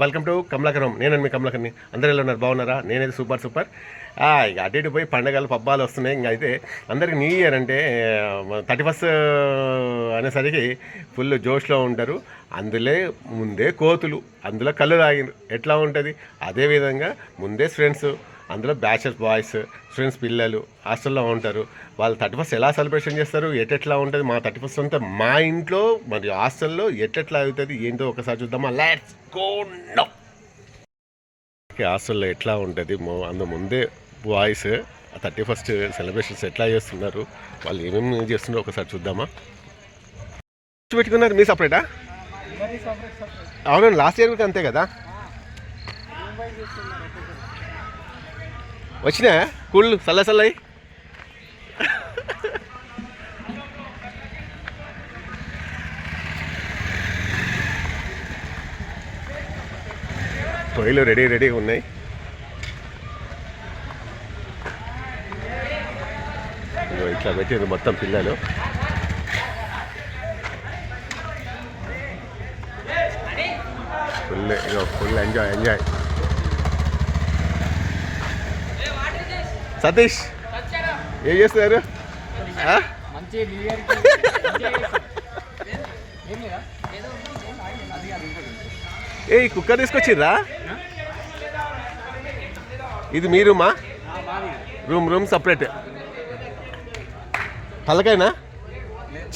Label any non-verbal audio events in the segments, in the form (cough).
Welcome to Kamalakaram నేను మీ కమలాకర్ని అందరూ ఎలా ఉన్నారు? బాగున్నారా? నేనైతే సూపర్ సూపర్ ఆ, ఇక అటు ఇటు పోయి పండగలు పబ్బాలు వస్తున్నాయి. ఇంకా అయితే అందరికి న్యూ ఇయర్ అంటే థర్టీ ఫస్ట్ అనేసరికి ఫుల్ జోష్లో ఉంటారు. అందులో ముందే కోతులు అందులో కళ్ళు తాగిన ఎట్లా ఉంటుంది? అదేవిధంగా ముందే ఫ్రెండ్స్ అందులో బ్యాచలర్స్ బాయ్స్ స్టూడెంట్స్ పిల్లలు హాస్టల్లో ఉంటారు. వాళ్ళు థర్టీ ఫస్ట్ ఎలా సెలబ్రేషన్ చేస్తారు? ఎట్లా ఉంటుంది? మా థర్టీ ఫస్ట్ అంతా మా ఇంట్లో మరియు హాస్టల్లో ఎట్లా అవుతుంది? ఏంటో ఒకసారి చూద్దామా? లెట్స్ గో నో హాస్టల్లో ఎట్లా ఉంటుంది? అందు ముందే బాయ్స్ థర్టీ ఫస్ట్ సెలబ్రేషన్స్ ఎట్లా చేస్తున్నారు? వాళ్ళు ఏమేమి చేస్తున్నారో ఒకసారి చూద్దామా? పెట్టుకున్నారు మీ సపరేటా? అవునండి లాస్ట్ ఇయర్ కూడా అంతే కదా? వచ్చినా? కూళ్ళు చల్ల సల్లయి. తొయ్యలు రెడీ రెడీగా ఉన్నాయి. ఇట్లా పెట్టింది మొత్తం పిల్లలు. Full full enjoy enjoy Satish ఏం చేస్తున్నారు? ఏం కుక్కర్ తీసుకొచ్చిర్రా? ఇది మీ రూమా? Room room separate. పలకైనా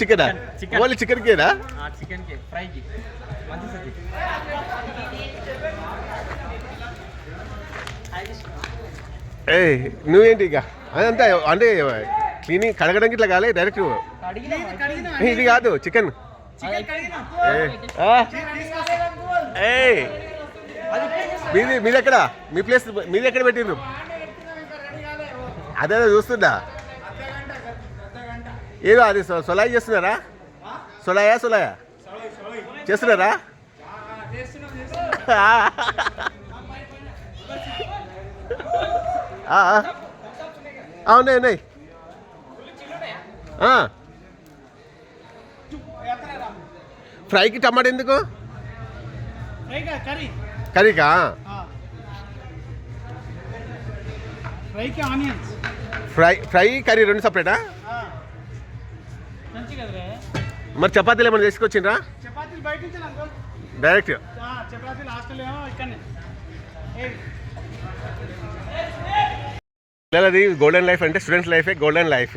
చికెనా? చికెన్. ఓన్లీ చికెన్కేనా? ఆ చికెన్కి ఫ్రైకి. ఏ నువ్వేంటి ఇక? అదంతా అంటే క్లీనింగ్ కడగడానికి ఇట్లా కాలే డైరెక్ట్ ఇది కాదు చికెన్. ఏ. మీది మీది ఎక్కడ? మీ ప్లేస్ మీది ఎక్కడ పెట్టిండ్రు అదే చూస్తుందా ఏదో అది సొలాయి చేస్తున్నారా? సొలాయా సొలాయా? చేస్తున్నారా? ఉన్నాయి ఆ. ఫ్రైకి టమాటా ఎందుకు? కర్రీ? కర్రీకా? ఫ్రై ఫ్రై కర్రీ రెండు సపరేటా? మరి చపాతీలు ఏమైనా తీసుకొచ్చిండ్రా డైరెక్ట్. చపాతీలు హాస్టల్ ఏమో ఇక్కడనే. పిల్లలది గోల్డెన్ లైఫ్ అంటే స్టూడెంట్స్ లైఫే గోల్డెన్ లైఫ్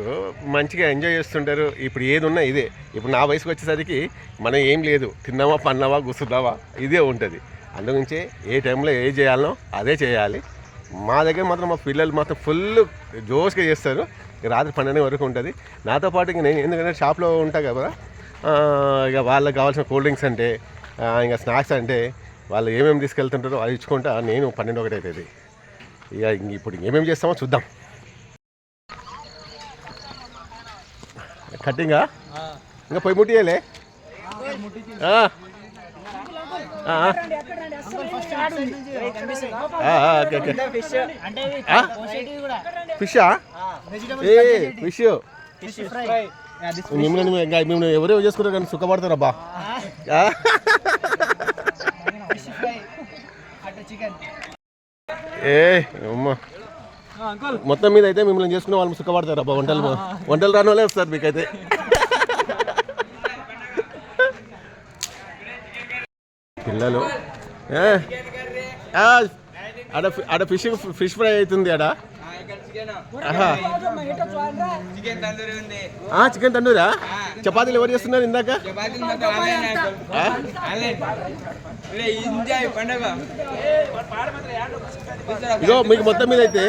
మంచిగా ఎంజాయ్ చేస్తుంటారు. ఇప్పుడు ఏది ఉన్నా ఇదే. ఇప్పుడు నా వయసుకు వచ్చేసరికి మనం ఏం లేదు. తిన్నావా పన్నావా కూర్చున్నావా? ఇదే ఉంటుంది. అందుగురించే ఏ టైంలో ఏ చేయాలనో అదే చేయాలి. మా దగ్గర మాత్రం మా పిల్లలు మాత్రం ఫుల్ జోష్గా చేస్తారు. రాత్రి పన్నెండు వరకు ఉంటుంది. నాతో పాటు ఇంక నేను ఎందుకంటే షాప్లో ఉంటా కదా. ఇక వాళ్ళకి కావాల్సిన కూల్ డ్రింక్స్ అంటే ఇంకా స్నాక్స్ అంటే వాళ్ళు ఏమేమి తీసుకెళ్తుంటారో అది ఇచ్చుకుంటా నేను పన్నెండు ఒకటి అవుతుంది ఇక ఇప్పుడు ఏమేమి చేస్తామో చూద్దాం. కట్టింగా? ఇంకా పొయ్యి ముట్టియలే ఫిష్ ఏ ఫిష్. మిమ్మల్ని ఇంకా మిమ్మల్ని ఎవరో చేసుకుంటారు కానీ సుఖపడతారు అబ్బా ఆ? ఫిష్ ఫ్రై అటు చికెన్ ఏ అమ్మ. మొత్తం మీద అయితే మిమ్మల్ని చేసుకున్న వాళ్ళు సుఖపడతారు అబ్బా వంటలు వంటలు రాని వాళ్ళే వస్తారు మీకైతే. పిల్లలు. ఆడ ఆడ ఫిష్ ఫిష్ ఫ్రై అవుతుంది ఆడ. చికెన్ తండూరా చపాతీలు ఎవరు చేస్తున్నారు ఇందాక? ఇగో మీకు మొత్తం మీద అయితే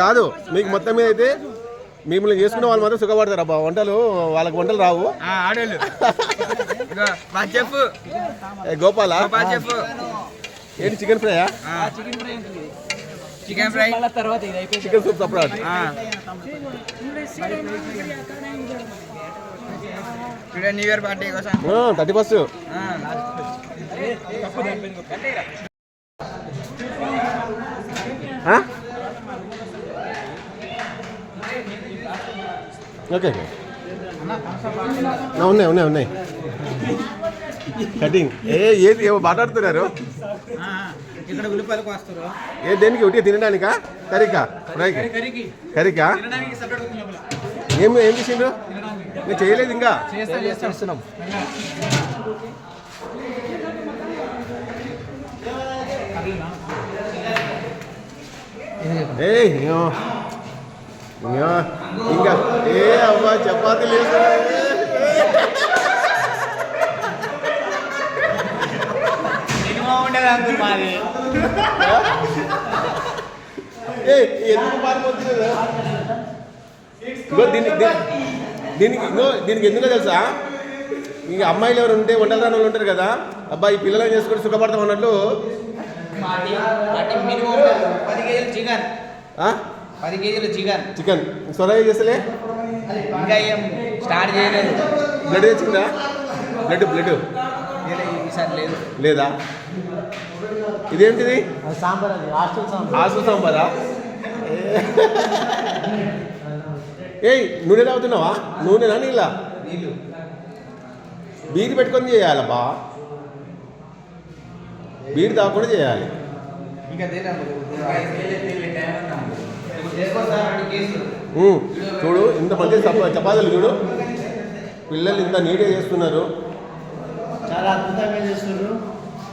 కాదు మీకు మొత్తం మీద అయితే మిమ్మల్ని చేసుకున్న వాళ్ళు మాత్రం సుఖపడతారు. అబ్బా వంటలు వాళ్ళకి వంటలు రావు. చెప్పు. గోపాల? చెప్పు. ఏంటి చికెన్ ఫ్రైయా? చికెన్ ఫ్రై చికెన్ ఫ్రై తర్వాత ఇది అయిపోయింది. Chicken soup separate. Today new year party కోసం. థర్టీ ఫస్ట్ ఆ. ఓకే ఉన్నాయి ఉన్నాయి ఉన్నాయి కటింగ్ ఏ ఏది ఏమో మాట్లాడుతున్నారు. ఇక్కడ ఉల్లిపాయలు కోస్తారు. ఏ దేనికి? ఒకటి తినడానికా? కర్రీకా? ఫ్రైకి కరికి ఏం ఏం చేసిండ్రు? నేను చేయలేదు ఇంకా? ఏ ఇంకో? ఏ అవ్వ చపాతీ లేదు మాది ఎందుకు పారిపోతుంది ఇంకో దీనికి దీనికి ఇంకో దీనికి ఎందుకో తెలుసా? ఇంక అమ్మాయిలు ఎవరు ఉంటే వంటలు రాని వాళ్ళు ఉంటారు కదా? అబ్బాయి పిల్లలను చేసుకొని సుఖపడతాం అన్నట్లు? పది కేజీలు చికెన్. పది కేజీలు చికెన్. చికెన్. చేస్తలే? ఇంకా ఏం స్టార్ట్ చేయలేదు. బ్లడ్ తెచ్చిందా? Blood blood. లేదు. లేదా? ఇదేంటిది? సాంబార్ హాస్టల్ సాంబార్. ఆసు సాంబారా? ఏయ్ నూనె తాగుతున్నావా? నూనెనా నీళ్ళ? నీళ్ళు. బీడి పెట్టుకొని చేయాలబ్బా బీడి తాగకుండా చేయాలి. చూడు ఇంత మంచి చప- చపాతీలు చూడు. పిల్లలు ఇంత నీట్గా చేస్తున్నారు. చాలా అద్భుతంగా చేస్తున్నారు.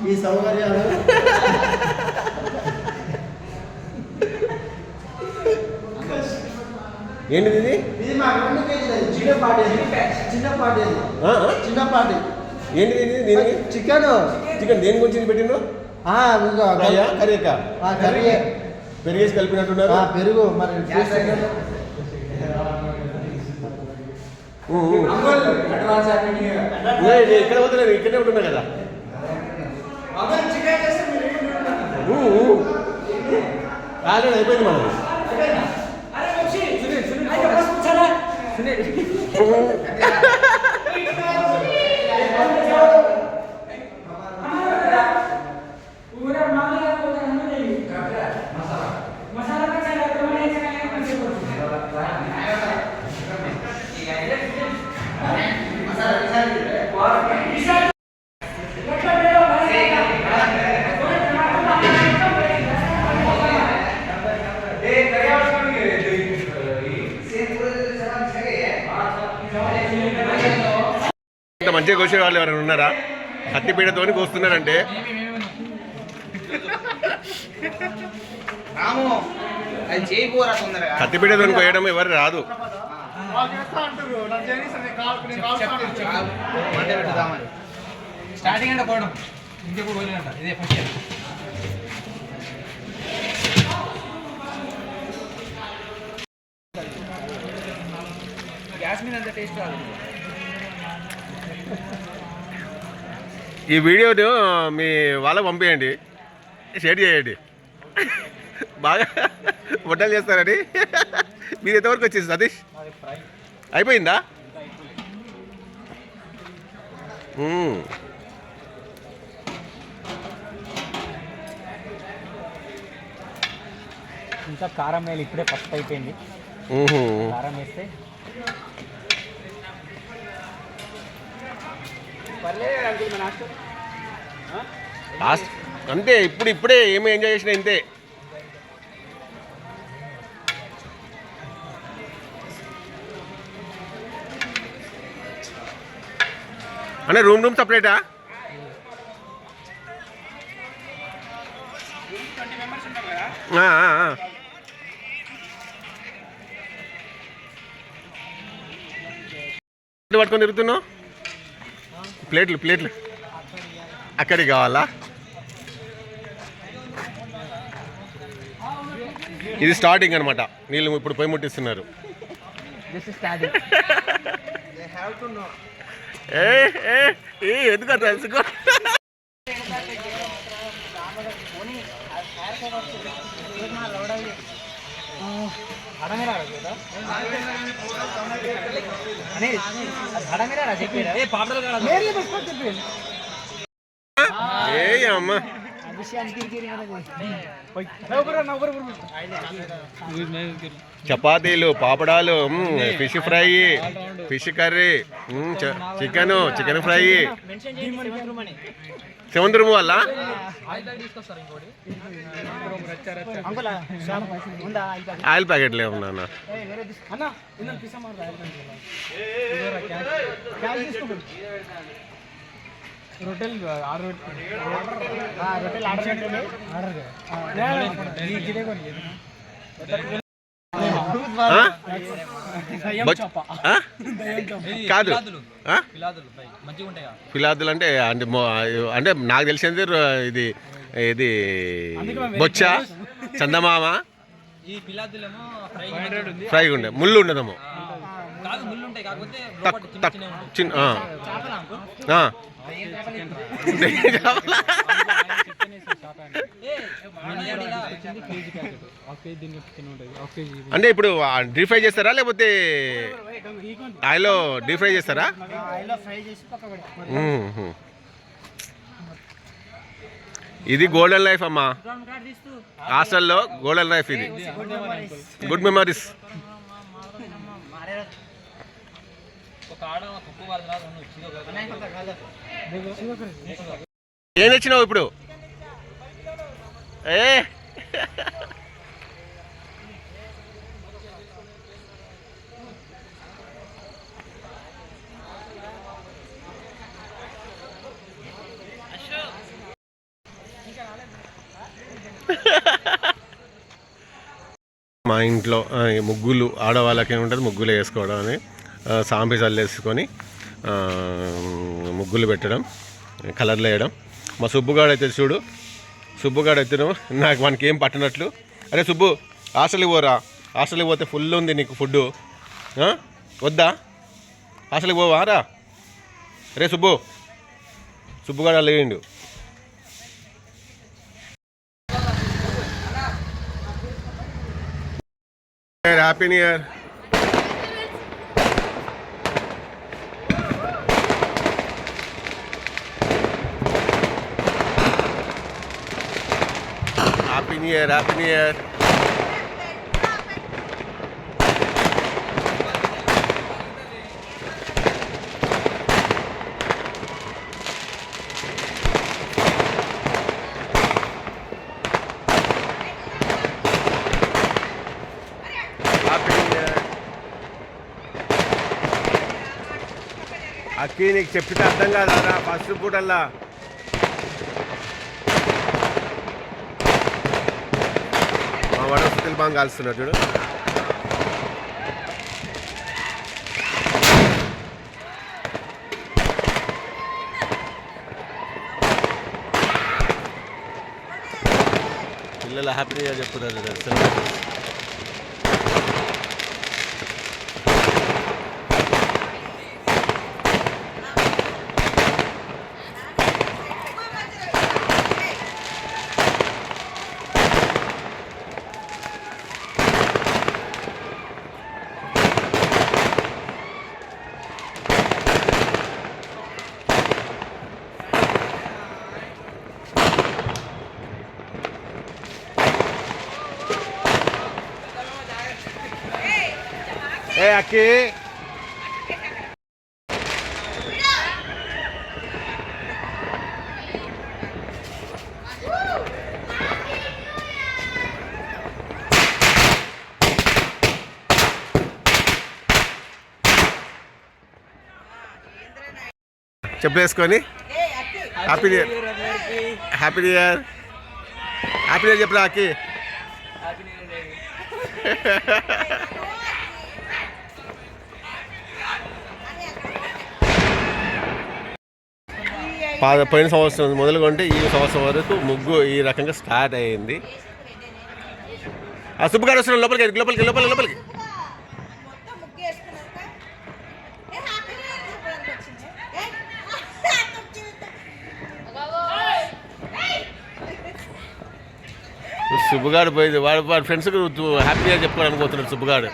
ఈ సౌకర్యాలు. ఏంటిది ఇది? ఇది మా రెండు కేజీలు చిన్న పాటి చిన్న పాటి ఆ, ఆ? చిన్న పాటి ఏంటిది ఇది దీనికి? చికెన్. చికెన్ దేని గురించి పెట్టిండ్రు? ఫ్రైయా? కర్రీకా కర్రీ పెరిగేసి కలిపినట్టున్నారు. పెరుగు. మరి ఇక్కడ పోతలేదు ఇక్కడే ఉంటున్నా కదా. ఉమ్, ఉమ్. ఆల్రెడీ అయిపోయింది మనది. ఇంత మంచిగా కోసే వాళ్ళు ఎవరైనా ఉన్నారా? కత్తిపీటతోని కోస్తున్నారంటే. రాము అది తొందరగా. కోయడం ఎవరు రాదు. స్టార్టింగ్ అంటే పోవడం. ఇంకెప్పుడు ఇదే ఫస్ట్ ఇయర్ టేస్ట్ రాదు. ఈ వీడియోని మీ వాళ్ళకి పంపించండి షేర్ చేయండి. బాగా వంటలు చేస్తారని. మీరు ఎంతవరకు వచ్చింది సతీష్? అయిపోయిందా. ఇంకా కారం వేయాలి ఇప్పుడే ఫస్ట్ అయిపోయింది. కారం వేస్తే లాస్ట్. అంతే ఇప్పుడు ఇప్పుడే ఏమి ఎంజాయ్ చేసినా ఇంతే. అంటే రూమ్ రూమ్ సపరేటా? పట్టుకొని తిరుగుతున్నావు? ప్లేట్లు ప్లేట్లు. అక్కడికి కావాలా? ఇది స్టార్టింగ్ అనమాట నీళ్ళు ఇప్పుడు పొయ్యి ముట్టిస్తున్నారు. (laughs) ఎందుకు తెలుసుకో హడమేరా కదా అనే హడమేరా చెప్పాడు ఏ అమ్మ. చపాతీలు పాపడాలు fish fry fish curry chicken chicken fry సముద్రము వల్ల ఆయిల్ ప్యాకెట్లు ఏమన్నా రొట్టెల్ ఆర్డర్ రొట్టెల్. ఆర్డర్ పెట్టండి ఆ? బొచ్- ఆ? కాదు. ఫిలాదులు. అంటే అంటే అంటే నాకు తెలిసింది ఇది ఇది బొచ్చ చందమామ. ఈ పిలాదులేమో ఫ్రై ఫ్రై ఉండే ముళ్ళు ఉండదేమో చిన్న అంటే ఇప్పుడు డీప్ ఫ్రై చేస్తారా లేకపోతే ఆయిల్లో డీప్ ఫ్రై చేస్తారా. ఇది గోల్డెన్ లైఫ్ అమ్మా. హాస్టల్లో గోల్డెన్ లైఫ్ ఇది. గుడ్ మెమరీస్ ఏం తెచ్చినావు ఇప్పుడు? ఏ? (laughs) మా ఇంట్లో ముగ్గులు ఆడవాళ్ళకి ఏముంటుంది ముగ్గులు వేసుకోవడం అని ఆ, సాంపి చల్లేసుకొని ముగ్గులు పెట్టడం కలర్లు వేయడం. మా సుబ్బుగాడు అయితే చూడు సుబ్బుగాడు అయితే నాకు మనకి ఏం పట్టినట్లు. అరే సుబ్బు హాస్టల్కి పోరా హాస్టల్కి పోతే ఫుల్ ఉంది నీకు ఫుడ్ వద్దా? హాస్టల్కి పోవా రా. రే సుబ్బు సుబ్బుగాడు లేండు happy new year happy new year happy new year happy new year అక్కి నీకు చెప్పితే అర్థం కాదా ఫస్ట్ పూటల్లా. మా వాడు సుతిల్ బాగా కాలుస్తున్నాడు చూడు. పిల్లలు హ్యాపీగా చెప్తున్నారు సెలబ్రేషన్ ఏ అక్కి చెప్పేసుకొని. Happy new year happy new year happy new year చెప్పరా అక్కి? పా- (laughs) పోయిన సంవత్సరం మొదలుకొంటే ఈ సంవత్సరం వరకు ముగ్గు ఈ రకంగా స్టార్ట్ అయ్యింది ఆ సుబ్బుగాడు వస్తున్నాడు లోపలికి లోపలికి లోపలికి లోపలికి. సుబ్బుగాడు పోయింది. వాడు వాడి ఫ్రెండ్స్కి హ్యాపీగా చెప్పుకోవాలనుకుంటున్నాడు సుబ్బుగాడు